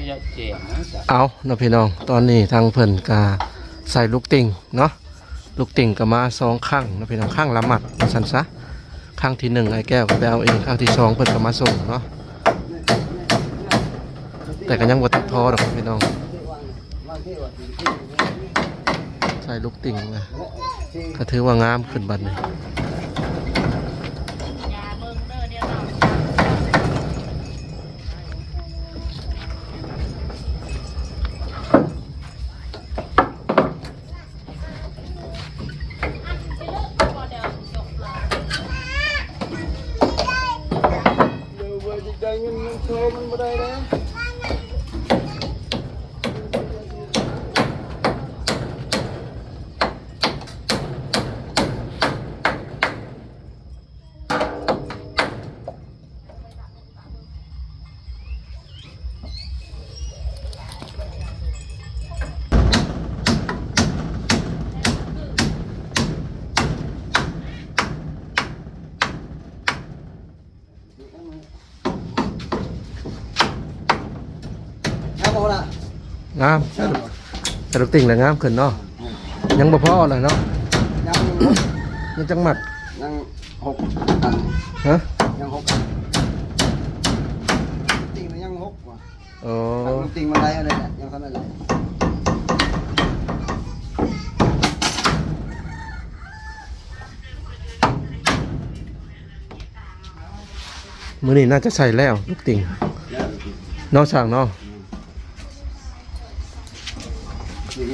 ระยะเจียงนะจ๊ะเอาเนาะพี่น้อง ตอนนี้ทางเพิ่นกาใส่ลูกติ่งเนาะ ลูกติ่งก็มาสองข้างเนาะพี่น้องข้างละหมัดว่าซั่นซะข้างที่หนึ่งไอ้แก้วก็ไปเอาเองข้างที่สองเพิ่นก็มาส่งเนาะ แต่ก็ยังบ่ตัดพอดอกพี่น้อง ใส่ลูกติ่งนะก็ถือว่างามขึ้นบัดนี้ งามใส่ลูกใส่ลูกติ่งแล้วงามขึ้นเนาะยังบ่พอเลยเนาะยังยังจังหมัดยังหกอันฮะยังหกอันติ่งมันยังหกว่ะโอ้ทำติ่งมาได้อะไรเนี่ยยังทำอะไรมื้อนี้น่าจะใส่แล้วลูกติ่งแล้วเนอกช่างเนาะ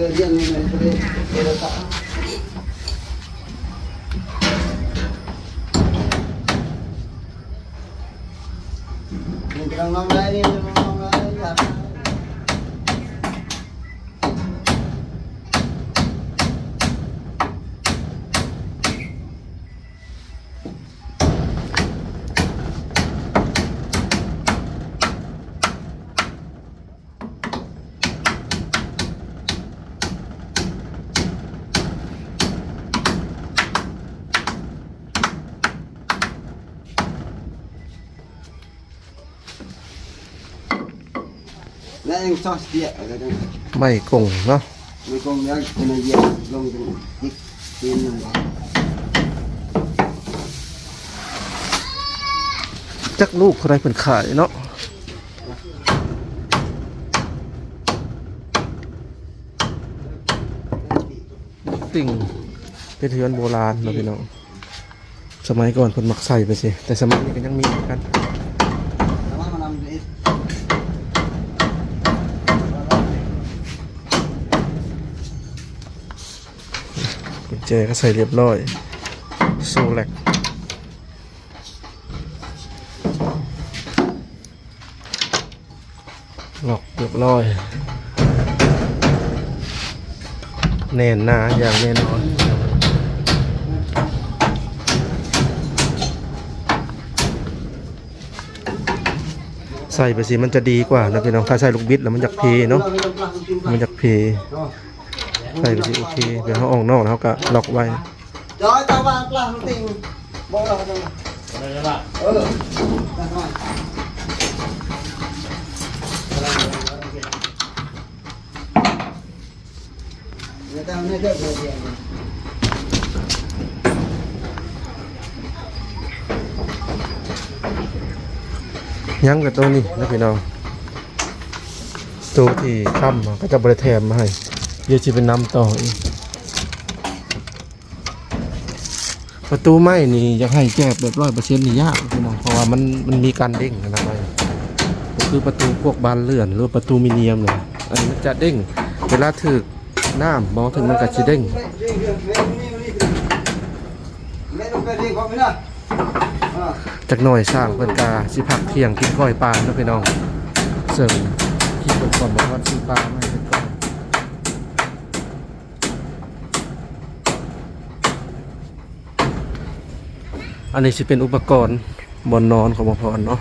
แล้วอืมมันแอล ซอสเดียอะไรกันไม่กงเนาะมีกงยังเป็นเยียลงตรงยิกตีนหนึ่งจักลูกเขาได้เป็นขายเนาะติ่งเป็นเทือนโบราณเนาะพี่น้องสมัยก่อนคนมักใส่ไปสิแต่สมัยนี้ก็ยังมีเหมือนกัน แจก็ใส่เรียบร้อยโซแลกล็อกเรียบร้อย แน่นหนาอย่างแน่นอนใส่ไปสิมันจะดีกว่านะพี่น้องถ้าใส่ลูกบิดแล้วมันจะเพเนาะมันจะเพ ใส่ไปสิโอเคเดี๋ยวเขาออกนอกแล้วเขาก็ล็อกไว้จอยตาวางกลางติ่งบอกเราจังอะไรนะเออตั้งหน่อยเดี๋ยวแต่ไม่เลิกเลยเดียวยังกับตัวนี้นะพี่น้องตัวที่ค้ำมก็จะบริแถมมาให้ เดี๋ยวจะเป็นน้ำต่ออีกประตูไม้นี่อยากให้แก้แบบร้อยเปอร์เซ็นต์นี่ยากพี่น้องเพราะว่ามันมันมีการเด้งนะไปก็คือประตูพวกบานเลื่อน หรือประตูมิเนียมเลยอันนี้มันจะเด้งเวลาถึกน้ำมองถึงมันก็จะเด้งไม่ต้องไปเรียกเขากหน่อยสร้างเพิ่นกาสิพักเที่ยงกินก้อยปลาเนาะพี่น้องเสริมคิดเพิ่นก่อนบอกว่าซื้อปลามาให้เพิ่นก่ อนอันนี้สิเป็นอุปกรณ์บอนนอนของหมอพรเนาะ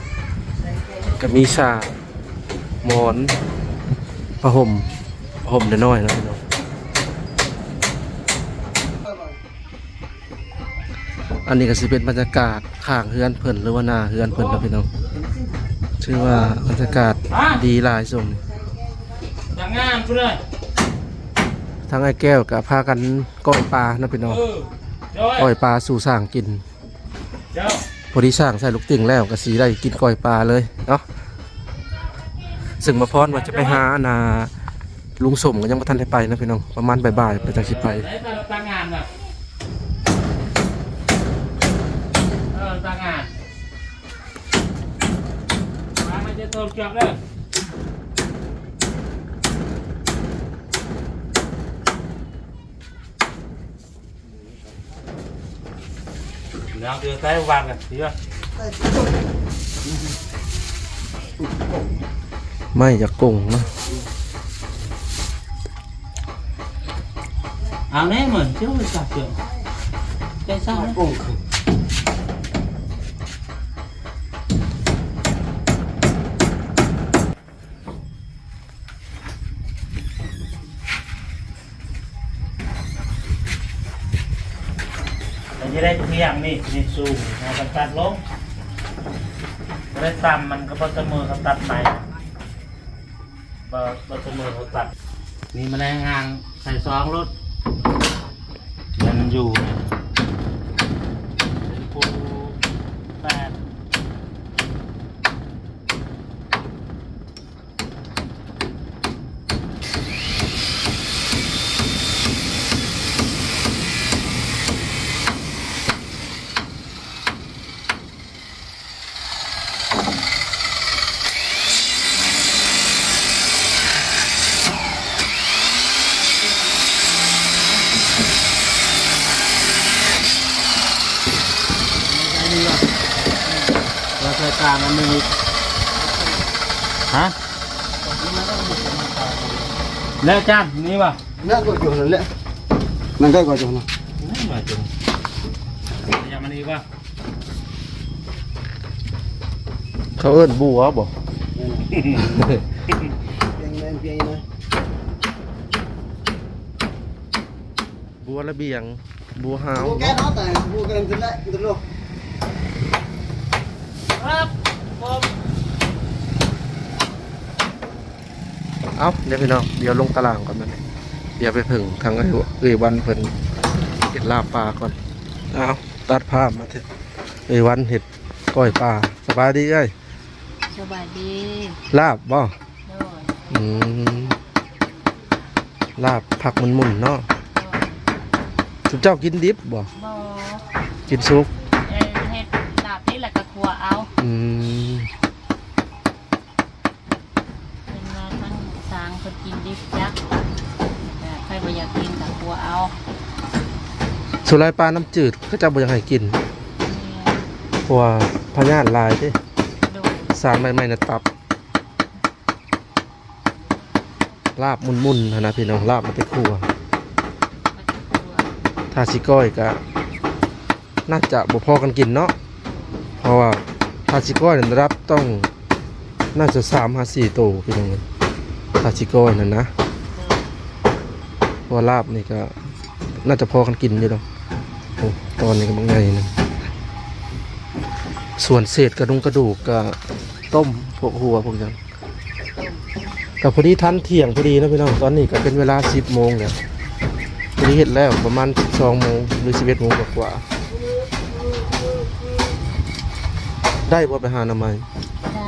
ก็มีชาหมอนผ้าห่มผ้าห่มน้อยๆนะพี่น้องอันนี้ก็สิเป็นบรรยากาศข้างเฮือนเพิ่นหรือว่าหน้าเฮือนเพิ่นนะพี่น้องชื่อว่าบรรยากาศดีหลายสมทางงานกูเลยทั้งไอ้แก้วกับพากันก้อยปลานะพี่น้องเออเจ้าก้อยปลาสู่สร้างกินเจ้า พอดีสร้างใส่ลูกติ่งแล้วก็สีได้กินก้อยปลาเลยเนาะซึ่งมาพรว่าจะไปหานาลุงสมก็ยังไม่ทันได้ไปนะพี่น้องประมาณบ่ายๆไปจากสิไปไหนตาทางงานน่ะเออทางงานมามันจะโทรจับเลยน้องเดือดใต้วางกันดีป่ะไม่อยากกงเนาะเอาแน่เหมือนเจ้าไปสับเสือใจ เศร้านะกุ้งเราจะได้เที่ยงนี่นี่สูงนะมันตัดลงได้ต่ำมันก็บอเสมือเขาตัดใหม่บอบเสมอเขาตัดนี่มันแรงงานใส่ซองรถมันอยู่เป็นปูแปด เราใช้กลางมันไม่มีฮะ แล้วจานนี่ป่ะเนี่ยก็จุ่มนั่นแหละนั่นก็จุ่มนะนี่มาจุงยังมันนี่ป่ะเขาเอิ้นบัวบ่เพียงเล่นเพียงนะบัวระเบียง บัวหาวบูแกน้อแต่บูแกนจะได้จะลูก ครับผม เอาเดี๋ยวพี่น้องเดี๋ยวลงตารางก่อนมันเดี๋ยวไปผึ่งทางไอ้เอ้ยวันเพิ่นเห็ดลาบปลาก่อนเอาตัดภาพมาเถอะเอ้ยวันเห็ดก้อยปลาสบายดีเอ้ยสบายดีลาบบ่โดยอืมลาบผักมันมุนๆเนาะสุเจ้ากินดิบบ่โดยบกินซุปเอ่อเฮ็ดลาบนี่แหละก็ครัวเอาอืม เป็นงานทั้งสางคนกินดิบยักษ์แต่ใครบ่อยากกินก็ครัวเอา สุรายปลาน้ำจืดก็จะบ่อยากให้กินเนี่ยเพราะว่าพญาติลายเด้โดยสารใหม่ๆนะตับ ลาบมุนๆหั้นนะพี่น้องลาบมาไปครัวมันจะครัวถ้าสิก้อยก็น่าจะบ่พอกันกินเนาะเพราะว่าถ้าสิก้อยนั้นรับต้องน่าจะสามห้าสี่โตวพี่น้องถ้าสิก้อยนั่นนะ เพราะว่าลาบนี่ก็ น่าจะพอกันกินอยู่ดอกโอ้ ตอนนี้ก็บางไงนะส่วนเศษกระดุงกระดูกก็ต้มพวกหัวพวกนั้นก็พอดีทันเที่ยงพอดีนะพี่น้องตอนนี้ก็เป็นเวลาสิบโมงเนี่ยวันนี้เห็ดแล้วประมาณ12โมงหรือ11โมงกว่าๆได้บ่ไปหาหน่อไม้ได้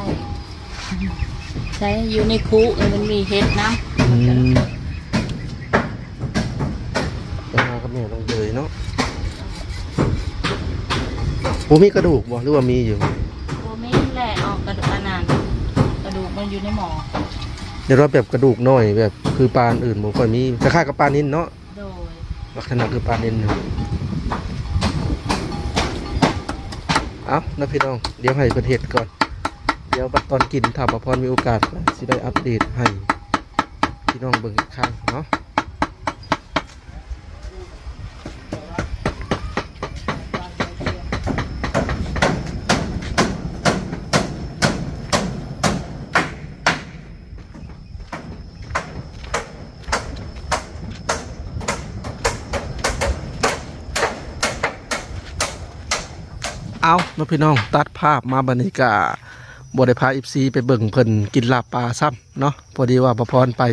ใช้อยู่ในคุเออมันมีเฮ็ดน้อืมไปหากับแม่ต้องเลยเนาะ บ่มีกระดูกบ่หรือว่ามีอยู่ำตัวไม่แหละออกกระดูกอันนั้นกระดูกมันอยู่ในหมอเดี๋ยวเราแบบกระดูกน้อยแบบคือปลาอันอื่นบ่ค่อยมีคล้ายๆกับปลานินเนาะโดยลักษณะคือปลานินนะเอานะพี่น้องเดี๋ยวให้เพิ่นเฮ็ดก่อน เดี๋ยวบัดตอนกินถ้าบ่พรมีโอกาสก็สิได้อัปเดตให้พี่น้องเบิ่งอีกครั้งเนาะ เอามาพี่น้องตัดภาพมาบรรยากาศบริพาอิฟซีไปเบิ่งเพิ่นกินลาปลาซ้ำเนาะพอดีว่าประพรไป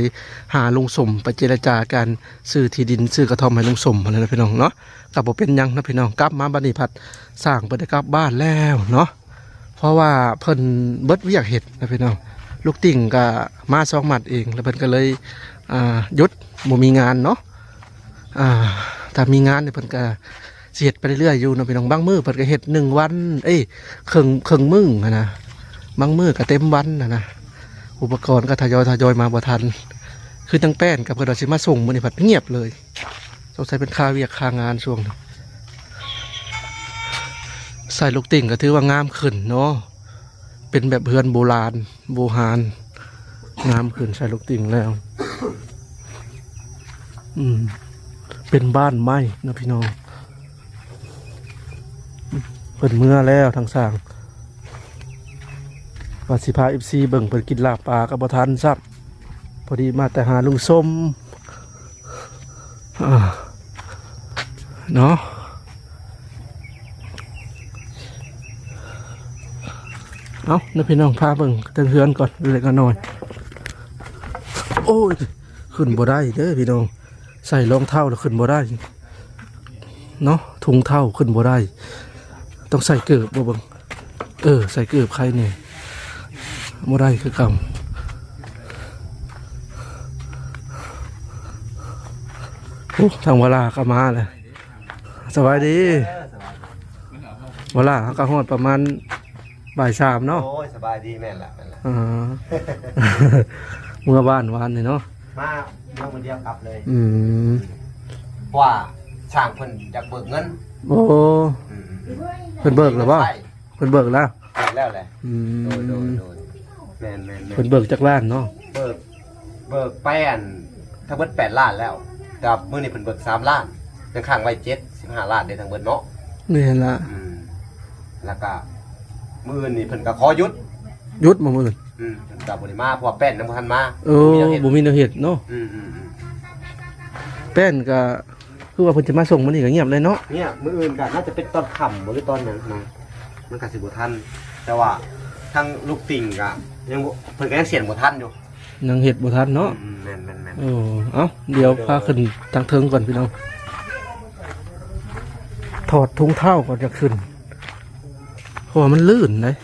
หาลุงสมไปเจรจาการซื้อที่ดินซื้อกระท่อมให้ลุงสมอะไรนะพี่น้องเนาะแต่บ่เป็นยังนะพี่น้องกลับมาบันี้พัดสร้างเพิ่นได้กลับบ้านแล้วเนาะเพราะว่าเพิ่นเบิดเวียกเห็ดนะพี่น้องลูกติ่งก็มาสองหมัดเองแล้วเพิ่นก็เลยอ่าหยุดบ่มีงานเนาะอ่าถ้ามีงานเนี่ยเพิ่นก็ เสิเฮ็ดไปเรื่อยๆอยู่นะพี่น้องบางมือเพิ่นก็เฮ็ดหนึ่งวัน เอ้ยครึ่งครึ่งมื้ออะนะบางมือก็เต็มวันนะนะอุปกรณ์ก็ทยอยทยอยมาบ่ทัน คือตั้งแป้นกับเพิ่นว่าสิมาส่งมื้อนี้ผัดเงียบเลยสงสัยเป็นคาเวียกคางานช่วงนี้ใส่ลูกติ่งก็ถือว่างามขึ้นเนาะเป็นแบบเฮือนโบราณโบหารงามขึ้นใส่ลูกติ่งแล้ว อืม เป็นบ้านไม้นะพี่น้อง เปิดเมื่อแล้วทางสร้างว่าสิพาอิฟซีเบิ่งเปิดกินลาบปลากับบทันซับพอดีมาแต่หาลุงส้มเนาะเอาเดี๋ยวพี่น้องพาเบิ่งเตือนเฮือนก่อนเล็กๆน้อย โอ้ย ขึ้นบ่ได้เด้อพี่น้อง ใส่รองเท้าแล้วขึ้นบ่ได้ เนาะถุงเท้าขึ้นบ่ได้ ต้องใส่เกือบบ่เบิ่งเออ ใส่เกือบใครเนี่ยบ่ได้คือกำโอ้ทางเวลาก็มาเลยสบายดีเวลาเขาก็ฮอดประมาณบ่ายสามเนาะโอ้ยสบายดีแม่นละแม่นละอ่าเมื่อบ้านวานนี่เนาะมาเมื่อวันเดียวกลับเลย อืมเพราะว่าช่างเพิ่นอยากเบิกเงินโอ้อืมเพิ่นเบิกหรือเปล่าใช่เพิ่นเบิกแล้วเบิกแล้วแหละอืโดยโดยมโดยแม่นแม่นแม่เพิ่นนเบิกจากล้านเนาะเบิกเบิกแป้นทั้งเบิดแปดล้านแล้วแต่ว่ามื้อนี้เพิ่นเบิกสามล้านยังค้างไว้เจ็ดสิบห้าล้านเด้ทั้งเบิดเนาะนี่ละอืมแล้วก็มื้อนี้เพิ่นก็ขอหยุดยุดมามื่นอืมเพิ่นก็บ่ได้มาเพราะว่าแป้นยังบ่ทันมาเออมีแนวเฮ็ดบ่มีแนวเห็ดเนาะอืมอืมอืมแป้นก็ คือว่าเพิ่นจะมาส่งมื้อนี้ก็เงียบเลยเนาะเนี่ยมื้ออื่นก็น่าจะเป็นตอนค่ำบ่หรือตอนหยังนะมันก็สิบ่ทันแต่ว่าทางลูกติ่งก็ยังบ่เพิ่นก็ยังเสียนบ่ทันอยู่ยังเห็ดบ่ทันเนาะอืมแม่นแม่นแม่น โอ้เอ้าเดี๋ยวพาขึ้นทางเทิงก่อนพี่น้องถอดถุงเท้าก่อนจะขึ้นเพราะว่ามันลื่นเลย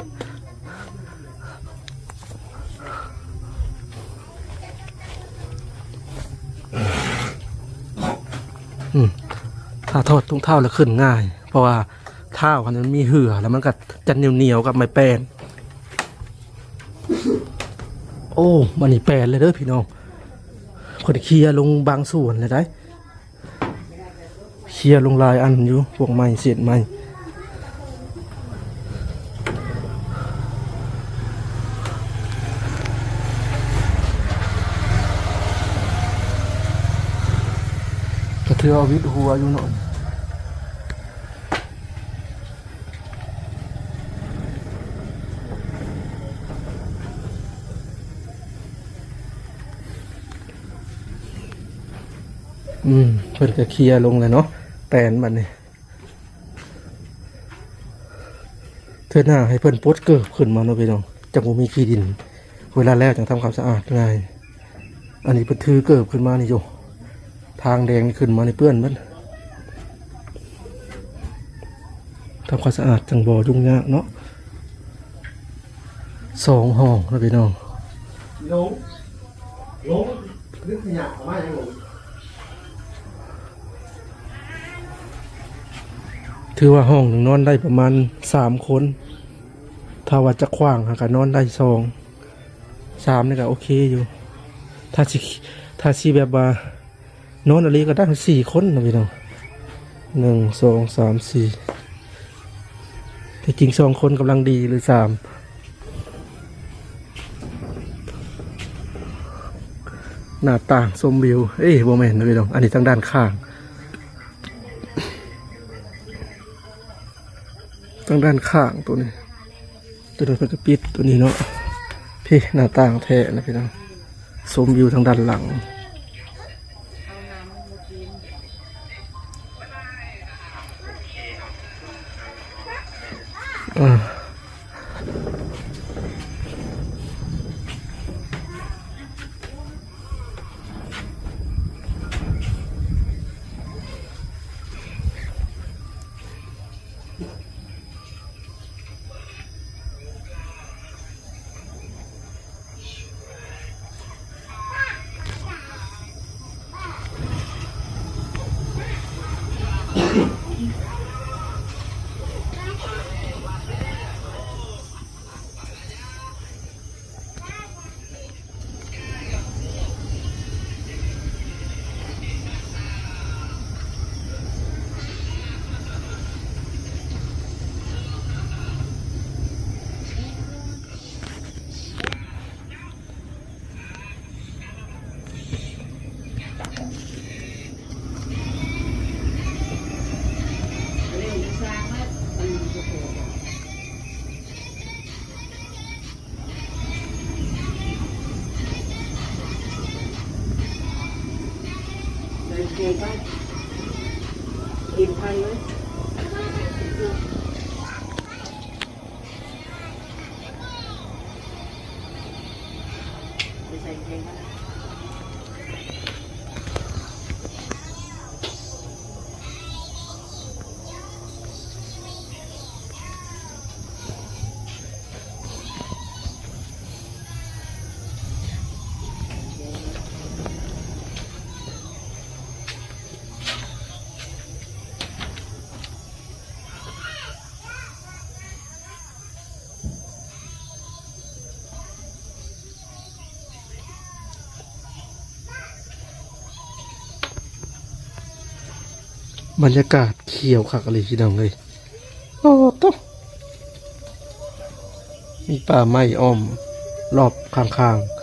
ถ้าทอดถุงเท้าแล้วขึ้นง่าย เพราะว่าเท้ามันมีเหือแล้วมันก็จะเหนียวเหนียวๆกับไม้แปนโอ้มันนี่แปนเลยเด้อพี่น้องคนเคลียร์ลงบางส่วนเลยได้เคลียร์ลงลายอันอยู่พวกไม้เศษไม้ กระเทือเอวิดหัวอยู่หน่อยอืมเพิ่นก็เคลียร์ลงเลยเนาะแปลนมันนี่เทื่อหน้าให้เพิ่นปดเกิบขึ้นมาเนาะพี่น้องจังบ่มีขี้ดิน เวลาแล้วจังทำความสะอาดง่ายอันนี้เพิ่นถือเกิบขึ้นมานี่โย ทางแดงนี่ขึ้นมาในเปื้อนมันทำความสะอาดจังบ่ยุ่งยากเนาะสองห้องนะพี่น้องลงลงนึกขยะมาให้ลงถือว่าห้องหนึ่งนอนได้ประมาณสามคน ถ้าว่าจะขว้างหาก็นอนได้สองสามนี่ก็โอเคอยู่ ถ้าสิถ้าสิแบบว่า นอนอะไรก็ได้สี่คนนะพี่น้องหนึ่งสองสามสี่แต่จริงสองคนกำลังดีหรือสามหน้าต่างชมวิว เอ้ยโบแมนนะพี่น้อง อันนี้ทางด้านข้าง ทางด้านข้างตัวนี้ ตัวนี้นเป็นกระปิดตัวนี้เนาะ พี่หน้าต่างแท้นะพี่น้องชมวิวทางด้านหลัง อ่ บรรยากาศเขียวคักอะไรพี่น้องเลยโอ้ตะมีป่าไม้อ้อม รอบข้างๆ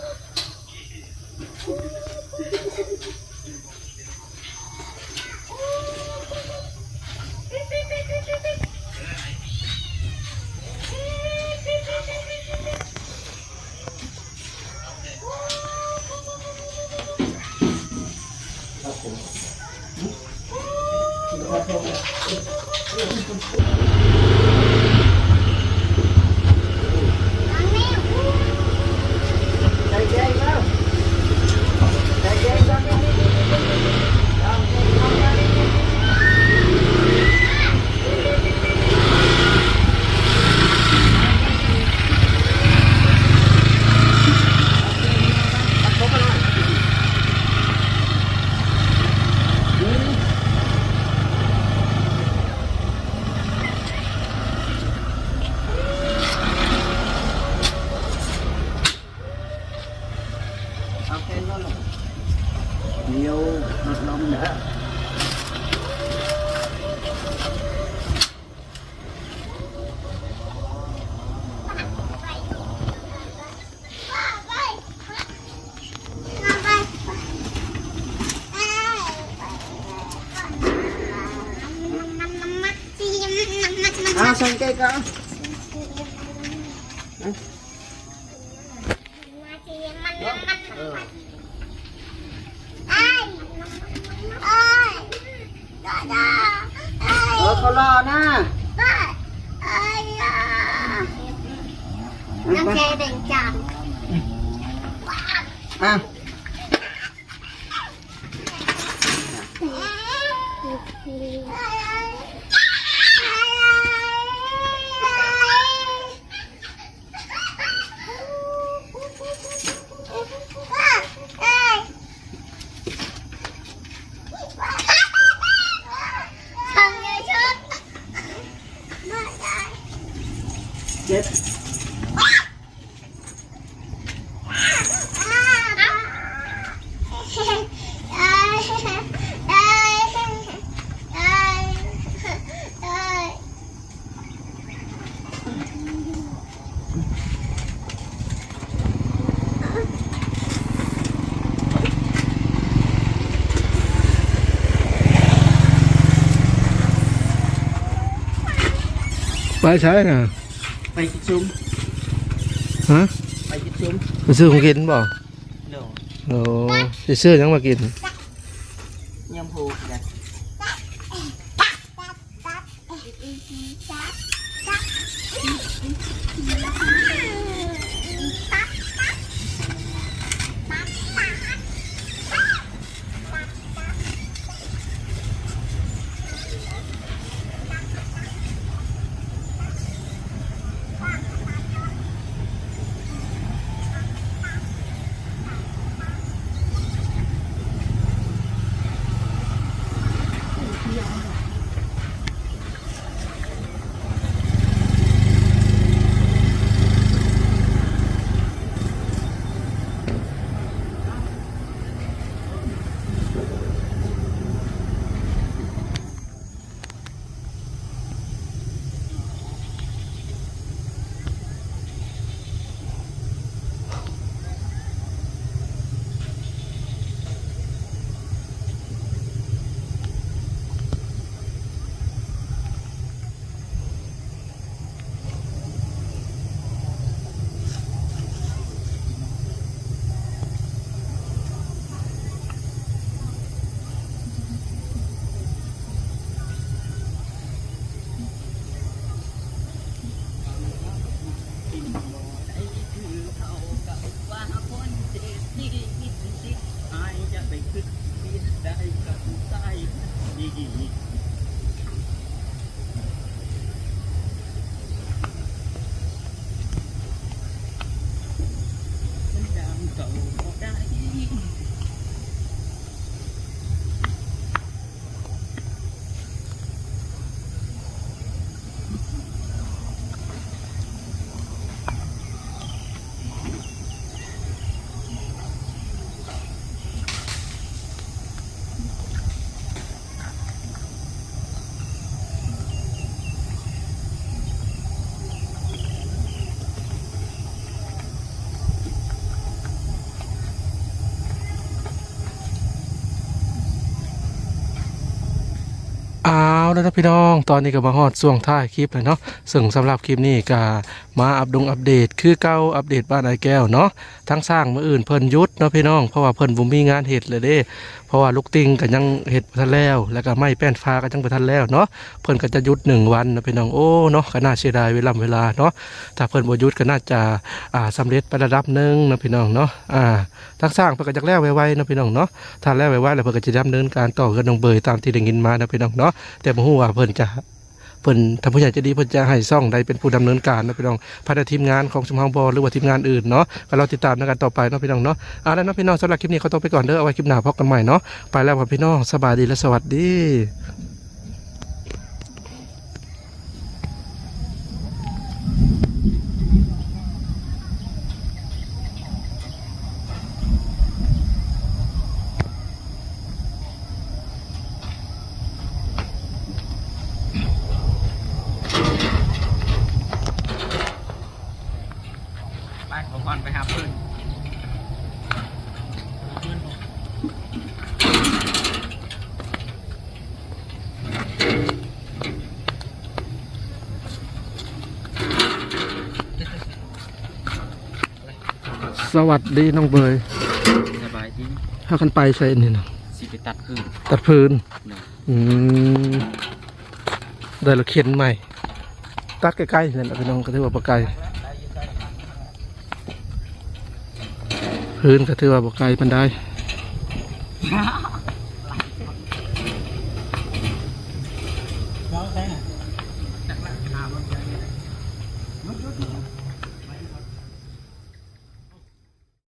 อ้าวสังเกตก็ เออเขา รอนะน้ำแกงแดงจันอะ ไปใช้น่ะไปกินซุ้มฮะไปกินซุ้มไป แล้วนะพี่น้อง ตอนนี้ก็มาฮอดช่วงท้ายคลิปเลยเนาะซึ่งสำหรับคลิปนี้ก็มาอัปดงอัปเดต คือเก่าอัปเดตบ้านไอแก้วเนาะทั้งสร้างมืออื่นเพิ่นยุดเนาะพี่น้องเพราะว่าเพิ่นบ่มีงานเฮ็ดเลยเด้ เพราะว่าลูกติงก็ยังเฮ็ดบ่ทันแล้ว แล้วก็ไม้แป้นฟ้าก็ยังบ่ทันแล้วเนาะเพิ่นก็จะยุดหนึ่งวันเนาะพี่น้องโอ้เนาะก็น่าเสียดายเวลาเวลาเนาะถ้าเพิ่นบ่ยุดก็น่าจะอ่าสำเร็จไประดับหนึ่งเนาะพี่น้องเนาะอ่าทั้งสร้างเพิ่นก็จักแล้วไวๆเนาะพี่น้องเนาะถ้าแล้วไวๆแล้วเพิ่นก็จะดำเนินการต่อกับน้องเบยตามที่ได้ยินมาเนาะพี่น้องเนาะแต่บ่ฮูว่าเพิ่นจะเพิ่นถ้าผู้ใหญ่จะดีเพิ่นจะให้ซ่องใดเป็นผู้ดำเนินการนะพี่น้องภายในทีมงานของสมเฮาบอหรือว่าทีมงานอื่นเนาะก็เราติดตามในการต่อไปเนาะพี่น้องเนาะเอาแล้วเนาะพี่น้องสำหรับคลิปนี้ขอตัวไปก่อนเด้อเอาไว้คลิปหน้าพบกันใหม่เนาะไปแล้วครับพี่น้องสบายดีและสวัสดี ไปผมก่อนไปหาเพื่อนสวัสดีน้องเบยสบายดีถ้ากันไปใส่นี่นะสิไปตัดคืนตัดพื้นเนาะอืมได้ละเข็นใหม่ ตัดใกล้ๆนั่นแหละพี่น้องก็ถือว่าบ่ไกล พื้นก็ถือว่าบ่ไกลปันได